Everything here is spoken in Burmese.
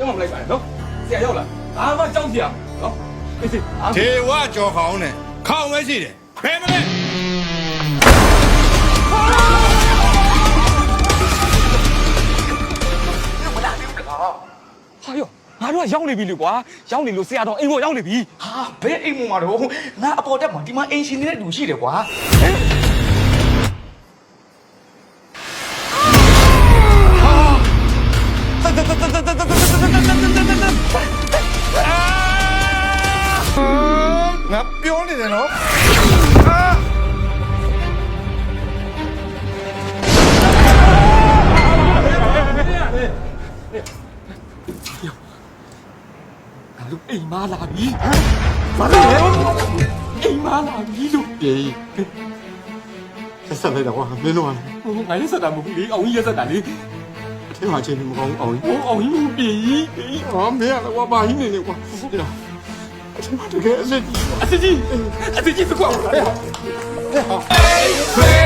ကျမမလိုက်ပါနဲ့နော်ဆရာရောက်လာဘာမှကြောက်စရာနော်အေးစေအားဒေဝကြော်ခေါင်းနဲ့ခေါင်းပဲရှိတယ်ဘယ်မလဲဟာယောငါတို့ကရောက်နေပြီလေကွာရောက်နေလို့ဆရာတော်အိမ်ပေါ်ရောက်နေပြီဟာဘယ်အိမ်မမှာတော့ငါအပေါ်တက်မှာဒီမှာအင်ရှင်နေတဲ့လူရှိတယ်ကွာ ငါပြောနေတယ်နော်ငါတို့အိမ်မလာပြီဘာလဲအိမ်မလာပြီလို့ပြေးဆက်ဆက်လိုက်တော့ကွာမင်းတို့ကဟိုငါရက်စက်တာမဟုတ်ဘူးလေအောင်ကြီးရက်စက်တာလေ အထင်မှချင်းမကောင်းအောင်ဟိုအောင်ကြီးမပြေးကြီးဟာမင်းကလည်းကွာဘာကြီးနေနေကွာဒီတော့အထင်မှတကယ်အစ်စ်